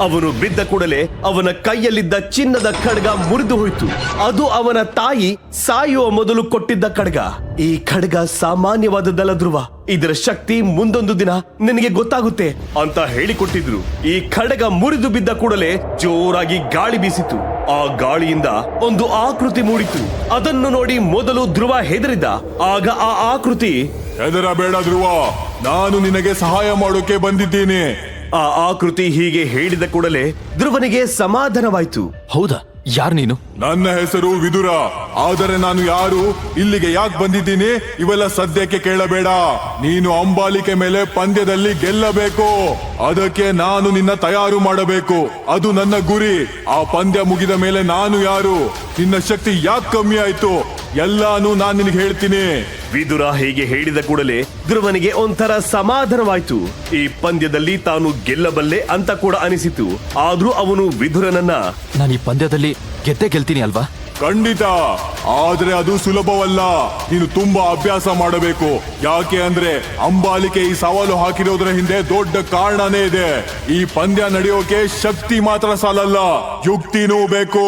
ಅವನು ಬಿದ್ದ ಕೂಡಲೇ ಅವನ ಕೈಯಲ್ಲಿದ್ದ ಚಿನ್ನದ ಖಡ್ಗ ಮುರಿದು ಹೋಯಿತು. ಅದು ಅವನ ತಾಯಿ ಸಾಯುವ ಮೊದಲು ಕೊಟ್ಟಿದ್ದ ಖಡ್ಗ. ಈ ಖಡ್ಗ ಸಾಮಾನ್ಯವಾದದ್ದಲ್ಲ ಧ್ರುವ. ಇದರ ಶಕ್ತಿ ಮುಂದೊಂದು ದಿನ ನಿನಗೆ ಗೊತ್ತಾಗುತ್ತೆ ಅಂತ ಹೇಳಿಕೊಟ್ಟಿದ್ರು. ಈ ಖಡ್ಗ ಮುರಿದು ಬಿದ್ದ ಕೂಡಲೇ ಜೋರಾಗಿ ಗಾಳಿ ಬೀಸಿತು. ಆ ಗಾಳಿಯಿಂದ ಒಂದು ಆಕೃತಿ ಮೂಡಿತು. ಅದನ್ನು ನೋಡಿ ಮೊದಲು ಧ್ರುವ ಹೆದರಿದ. ಆಗ ಆ ಆಕೃತಿ, ಹೆದರಬೇಡ ಧ್ರುವ. ನಾನು ನಿನಗೆ ಸಹಾಯ ಮಾಡೋಕೆ ಬಂದಿದ್ದೀನಿ. ಆ ಆಕೃತಿ ಹೀಗೆ ಹೇಳಿದ ಕೂಡಲೇ ಧ್ರುವನಿಗೆ ಸಮಾಧಾನವಾಯ್ತು. ಹೌದಾ? ಯಾರು ನೀನು? ನನ್ನ ಹೆಸರು ವಿದುರ. ಆದರೆ ನಾನು ಯಾರು? ಇಲ್ಲಿಗೆ ಯಾಕೆ ಬಂದಿದ್ದೀನಿ? ಇವೆಲ್ಲ ಸದ್ಯಕ್ಕೆ ಕೇಳಬೇಡ. ನೀನು ಅಂಬಾಲಿಕೆ ಮೇಲೆ ಪಂದ್ಯದಲ್ಲಿ ಗೆಲ್ಲಬೇಕು. ಅದಕ್ಕೆ ನಾನು ನಿನ್ನ ತಯಾರು ಮಾಡಬೇಕು. ಅದು ನನ್ನ ಗುರಿ. ಆ ಪಂದ್ಯ ಮುಗಿದ ಮೇಲೆ ನಾನು ಯಾರು? ನಿನ್ನ ಶಕ್ತಿ ಯಾಕೆ ಕಮ್ಮಿ ಆಯ್ತು? ಎಲ್ಲಾನು ನಾನು ನಿನಗೆ ಹೇಳ್ತೀನಿ. ವಿದುರ ಹೀಗೆ ಹೇಳಿದ ಕೂಡಲೇ ಧ್ರುವನಿಗೆ ಒಂಥರ ಸಮಾಧಾನವಾಯ್ತು. ಈ ಪಂದ್ಯದಲ್ಲಿ ತಾನು ಗೆಲ್ಲಬಲ್ಲೆ ಅಂತ ಕೂಡ ಅನಿಸಿತು. ಆದ್ರೂ ಅವನು ವಿದುರನನ್ನ ನಾನು ಈ ಪಂದ್ಯದಲ್ಲಿ ಗೆದ್ದೆ ಗೆಲ್ತೀನಿ ಅಲ್ವಾ? ಖಂಡಿತ. ಆದ್ರೆ ಅದು ಸುಲಭವಲ್ಲ. ನೀನು ತುಂಬಾ ಅಭ್ಯಾಸ ಮಾಡಬೇಕು. ಯಾಕೆ ಅಂದ್ರೆ ಅಂಬಾಲಿಕೆ ಈ ಸವಾಲು ಹಾಕಿರೋದ್ರ ಹಿಂದೆ ದೊಡ್ಡ ಕಾರಣನೇ ಇದೆ. ಈ ಪಂದ್ಯ ನಡೆಯೋಕೆ ಶಕ್ತಿ ಮಾತ್ರ ಸಾಲಲ್ಲ. ಯುಕ್ತಿನೂ ಬೇಕು.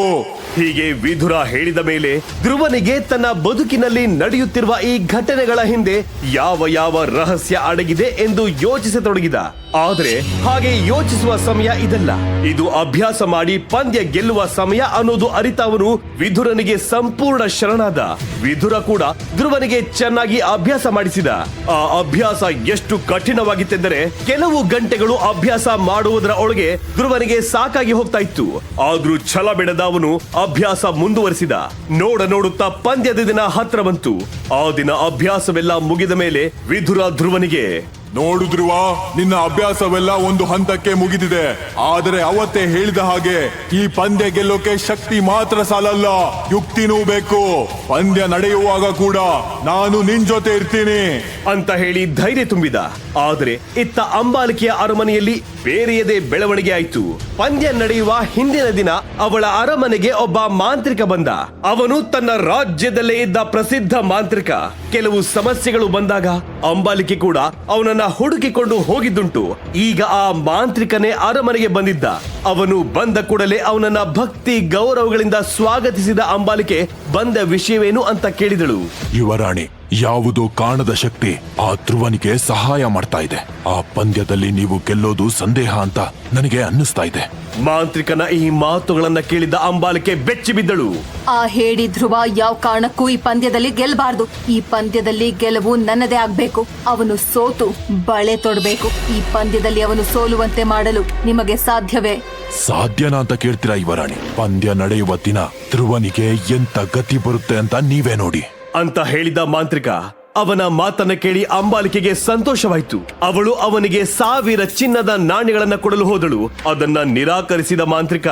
ಹೀಗೆ ವಿಧುರ ಹೇಳಿದ ಮೇಲೆ ಧ್ರುವನಿಗೆ ತನ್ನ ಬದುಕಿನಲ್ಲಿ ನಡೆಯುತ್ತಿರುವ ಈ ಘಟನೆಗಳ ಹಿಂದೆ ಯಾವ ಯಾವ ರಹಸ್ಯ ಅಡಗಿದೆ ಎಂದು ಯೋಚಿಸತೊಡಗಿದ. ಆದರೆ ಹಾಗೆ ಯೋಚಿಸುವ ಸಮಯ ಇದಲ್ಲ. ಇದು ಅಭ್ಯಾಸ ಮಾಡಿ ಪಂದ್ಯ ಗೆಲ್ಲುವ ಸಮಯ ಅನ್ನೋದು ಅರಿತವನು ವಿಧುರನಿಗೆ ಸಂಪೂರ್ಣ ಶರಣಾದ. ವಿಧುರ ಕೂಡ ಧ್ರುವನಿಗೆ ಚೆನ್ನಾಗಿ ಅಭ್ಯಾಸ ಮಾಡಿಸಿದ. ಆ ಅಭ್ಯಾಸ ಎಷ್ಟು ಕಠಿಣವಾಗಿತ್ತೆಂದರೆ ಕೆಲವು ಗಂಟೆಗಳು ಅಭ್ಯಾಸ ಮಾಡುವುದರ ಒಳಗೆ ಧ್ರುವನಿಗೆ ಸಾಕಾಗಿ ಹೋಗ್ತಾ ಇತ್ತು. ಆದ್ರೂ ಛಲ ಬಿಡದ ಅವನು ಅಭ್ಯಾಸ ಮುಂದುವರಿಸಿದ. ನೋಡ ನೋಡುತ್ತಾ ಪಂದ್ಯದ ದಿನ ಹತ್ರ ಬಂತು. ಆ ದಿನ ಅಭ್ಯಾಸವೆಲ್ಲ ಮುಗಿದ ಮೇಲೆ ವಿಧುರ ಧ್ರುವನಿಗೆ ನೋಡಿದ್ರುವ, ನಿನ್ನ ಅಭ್ಯಾಸವೆಲ್ಲ ಒಂದು ಹಂತಕ್ಕೆ ಮುಗಿದಿದೆ. ಆದರೆ ಅವತ್ತೇ ಹೇಳಿದ ಹಾಗೆ, ಈ ಪಂದ್ಯ ಗೆಲ್ಲೋಕೆ ಶಕ್ತಿ ಮಾತ್ರ ಸಾಲಲ್ಲ. ಯುಕ್ತಿನೂ ಬೇಕು. ಪಂದ್ಯ ನಡೆಯುವಾಗ ಕೂಡ ನಾನು ನಿನ್ ಜೊತೆ ಇರ್ತೀನಿ. ಅಂತ ಹೇಳಿ ಧೈರ್ಯ ತುಂಬಿದ. ಆದರೆ ಇತ್ತ ಅಂಬಾಲಿಕೆಯ ಅರಮನೆಯಲ್ಲಿ ಬೇರೆಯದೇ ಬೆಳವಣಿಗೆ ಆಯ್ತು. ಪಂದ್ಯ ನಡೆಯುವ ಹಿಂದಿನ ದಿನ ಅವಳ ಅರಮನೆಗೆ ಒಬ್ಬ ಮಾಂತ್ರಿಕ ಬಂದ. ಅವನು ತನ್ನ ರಾಜ್ಯದಲ್ಲೇ ಇದ್ದ ಪ್ರಸಿದ್ಧ ಮಾಂತ್ರಿಕ. ಕೆಲವು ಸಮಸ್ಯೆಗಳು ಬಂದಾಗ ಅಂಬಾಲಿಕೆ ಕೂಡ ಅವನನ್ನ ಹುಡುಕಿಕೊಂಡು ಹೋಗಿದ್ದುಂಟು. ಈಗ ಆ ಮಾಂತ್ರಿಕನೇ ಅರಮನೆಗೆ ಬಂದಿದ್ದ. ಅವನು ಬಂದ ಕೂಡಲೇ ಅವನನ್ನ ಭಕ್ತಿ ಗೌರವಗಳಿಂದ ಸ್ವಾಗತಿಸಿದ ಅಂಬಾಲಿಕೆ ಬಂದ ವಿಷಯವೇನು ಅಂತ ಕೇಳಿದಳು. ಯುವರಾಣಿ ಯಾವುದೋ ಕಾಣದ ಶಕ್ತಿ ಆ ಧ್ರುವನಿಗೆ ಸಹಾಯ ಮಾಡ್ತಾ ಇದೆ. ಆ ಪಂದ್ಯದಲ್ಲಿ ನೀವು ಗೆಲ್ಲೋದು ಸಂದೇಹ ಅಂತ ನನಗೆ ಅನ್ನಿಸ್ತಾ ಇದೆ. ಮಾಂತ್ರಿಕನ ಈ ಮಾತುಗಳನ್ನ ಕೇಳಿದ ಅಂಬಾಲಿಕೆ ಬೆಚ್ಚಿ ಬಿದ್ದಳು. ಆ ಹೇಳಿ ಧ್ರುವ ಯಾವ ಕಾರಣಕ್ಕೂ ಈ ಪಂದ್ಯದಲ್ಲಿ ಗೆಲ್ಲಬಾರ್ದು ಈ ಪಂದ್ಯದಲ್ಲಿ ಗೆಲುವು ನನ್ನದೇ ಆಗ್ಬೇಕು. ಅವನು ಸೋತು ಬಳೆ ತೊಡಬೇಕು. ಈ ಪಂದ್ಯದಲ್ಲಿ ಅವನು ಸೋಲುವಂತೆ ಮಾಡಲು ನಿಮಗೆ ಸಾಧ್ಯವೇ? ಸಾಧ್ಯನಾ ಅಂತ ಕೇಳ್ತೀರಾ ಯುವರಾಣಿ? ಪಂದ್ಯ ನಡೆಯುವ ದಿನ ಧ್ರುವನಿಗೆ ಎಂತ ಗತಿ ಬರುತ್ತೆ ಅಂತ ನೀವೇ ನೋಡಿ. ಅಂತ ಹೇಳಿದ ಮಾಂತ್ರಿಕ, ಅವನ ಮಾತನ್ನ ಕೇಳಿ ಅಂಬಾಲಿಕೆಗೆ ಸಂತೋಷವಾಯ್ತು. ಅವಳು ಅವನಿಗೆ ಸಾವಿರ ಚಿನ್ನದ ನಾಣ್ಯಗಳನ್ನ ಕೊಡಲು ಹೋದಳು. ಅದನ್ನ ನಿರಾಕರಿಸಿದ ಮಾಂತ್ರಿಕ,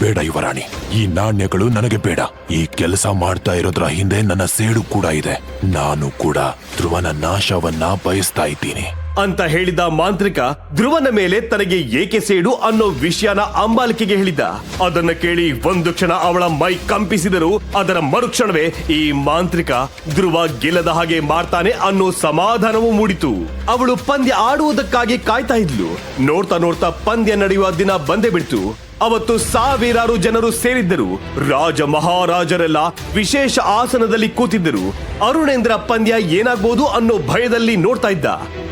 ಬೇಡ ಯುವರಾಣಿ, ಈ ನಾಣ್ಯಗಳು ನನಗೆ ಬೇಡ. ಈ ಕೆಲಸ ಮಾಡ್ತಾ ಇರೋದ್ರ ಹಿಂದೆ ನನ್ನ ಸೇಡು ಕೂಡ ಇದೆ. ನಾನು ಕೂಡ ಧ್ರುವನ ನಾಶವನ್ನ ಬಯಸ್ತಾ ಇದ್ದೀನಿ. ಅಂತ ಹೇಳಿದ ಮಾಂತ್ರಿಕ ಧ್ರುವನ ಮೇಲೆ ತನಗೆ ಏಕೆ ಸೇಡು ಅನ್ನೋ ವಿಷಯನ ಅಂಬಾಲಿಕೆಗೆ ಹೇಳಿದ ಅದನ್ನ ಕೇಳಿ ಒಂದು ಕ್ಷಣ ಅವಳ ಮೈ ಕಂಪಿಸಿದರು ಅದರ ಮರುಕ್ಷಣವೇ ಈ ಮಾಂತ್ರಿಕ ಧ್ರುವ ಗೆಲ್ಲದ ಹಾಗೆ ಮಾಡ್ತಾನೆ ಅನ್ನೋ ಸಮಾಧಾನವೂ ಮೂಡಿತು. ಅವಳು ಪಂದ್ಯ ಆಡುವುದಕ್ಕಾಗಿ ಕಾಯ್ತಾ ಇದ್ಲು. ನೋಡ್ತಾ ನೋಡ್ತಾ ಪಂದ್ಯ ನಡೆಯುವ ದಿನ ಬಂದೇ ಬಿಡ್ತು. ಅವತ್ತು ಸಾವಿರಾರು ಜನರು ಸೇರಿದ್ದರು. ರಾಜ ಮಹಾರಾಜರೆಲ್ಲ ವಿಶೇಷ ಆಸನದಲ್ಲಿ ಕೂತಿದ್ದರು. ಅರುಣೇಂದ್ರ ಪಂದ್ಯ ಏನಾಗ್ಬೋದು ಅನ್ನೋ ಭಯದಲ್ಲಿ ನೋಡ್ತಾ ಇದ್ದ.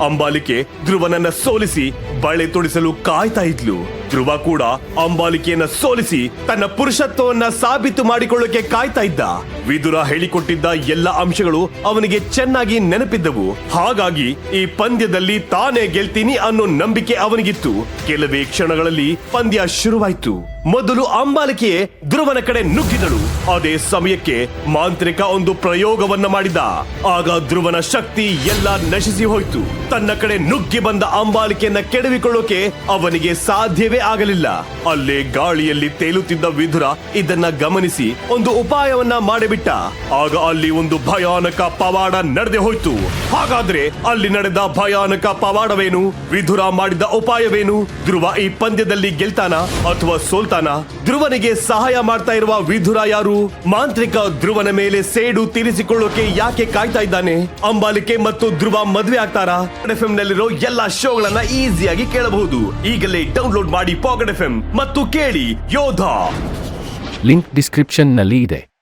ಅಂಬಾಲಿಕೆ ಧ್ರುವನನ್ನ ಸೋಲಿಸಿ ಬಳೆ ತೊಡಿಸಲು ಕಾಯ್ತಾ ಇದ್ಲು. ಧ್ರುವ ಕೂಡ ಅಂಬಾಲಿಕೆಯನ್ನ ಸೋಲಿಸಿ ತನ್ನ ಪುರುಷತ್ವವನ್ನ ಸಾಬೀತು ಮಾಡಿಕೊಳ್ಳೋಕೆ ಕಾಯ್ತಾ ಇದ್ದ. ವಿದುರ ಹೇಳಿಕೊಟ್ಟಿದ್ದ ಎಲ್ಲ ಅಂಶಗಳು ಅವನಿಗೆ ಚೆನ್ನಾಗಿ ನೆನಪಿದ್ದವು. ಹಾಗಾಗಿ ಈ ಪಂದ್ಯದಲ್ಲಿ ತಾನೇ ಗೆಲ್ತೀನಿ ಅನ್ನೋ ನಂಬಿಕೆ ಅವನಿಗಿತ್ತು. ಕೆಲವೇ ಕ್ಷಣಗಳಲ್ಲಿ ಪಂದ್ಯ ಶುರುವಾಯ್ತು. ಮೊದಲು ಅಂಬಾಲಿಕೆ ಧ್ರುವನ ಕಡೆ ನುಗ್ಗಿದಳು. ಅದೇ ಸಮಯಕ್ಕೆ ಮಾಂತ್ರಿಕ ಒಂದು ಪ್ರಯೋಗವನ್ನ ಮಾಡಿದ. ಆಗ ಧ್ರುವನ ಶಕ್ತಿ ಎಲ್ಲ ನಶಿಸಿ ಹೋಯ್ತು. ತನ್ನ ಕಡೆ ನುಗ್ಗಿ ಬಂದ ಅಂಬಾಲಿಕೆಯನ್ನ ಕೆಡವಿಕೊಳ್ಳೋಕೆ ಅವನಿಗೆ ಸಾಧ್ಯವೇ ಆಗಲಿಲ್ಲ. ಅಲ್ಲೇ ಗಾಳಿಯಲ್ಲಿ ತೇಲುತ್ತಿದ್ದ ವಿಧುರ ಇದನ್ನ ಗಮನಿಸಿ ಒಂದು ಉಪಾಯವನ್ನ ಮಾಡಿಬಿಟ್ಟ. ಆಗ ಅಲ್ಲಿ ಒಂದು ಭಯಾನಕ ಪವಾಡ ನಡೆದೇ ಹೋಯ್ತು. ಹಾಗಾದ್ರೆ ಅಲ್ಲಿ ನಡೆದ ಭಯಾನಕ ಪವಾಡವೇನು? ವಿಧುರ ಮಾಡಿದ ಉಪಾಯವೇನು? ಧ್ರುವ ಈ ಪಂದ್ಯದಲ್ಲಿ ಗೆಲ್ತಾನ ಅಥವಾ ಸೋಲ್ತಾನ? ಸೋಲ್ತಾನ ಧ್ರುವನಿಗೆ ಸಹಾಯ ಮಾಡ್ತಾ ಇರುವ ವಿಧುರ ಯಾರು? ಮಾಂತ್ರಿಕ ಧ್ರುವನ ಮೇಲೆ ಸೇಡು ತೀರಿಸಿಕೊಳ್ಳೋಕೆ ಯಾಕೆ ಕಾಯ್ತಾ ಇದ್ದಾನೆ? ಅಂಬಾಲಿಕೆ ಮತ್ತು ಧ್ರುವ ಮದ್ವೆ ಆಗ್ತಾರಾ? ಎಫ್ ನಲ್ಲಿರೋ ಎಲ್ಲಾ ಶೋಗಳನ್ನ ಈಸಿಯಾಗಿ ಕೇಳಬಹುದು. ಈಗಲೇ ಡೌನ್ಲೋಡ್ ಮಾಡಿ ಪಾಕೆಟ್ ಎಫ್ ಮತ್ತು ಕೇಳಿ ಯೋಧ. ಲಿಂಕ್ ಡಿಸ್ಕ್ರಿಪ್ಷನ್ನಲ್ಲಿ ಇದೆ.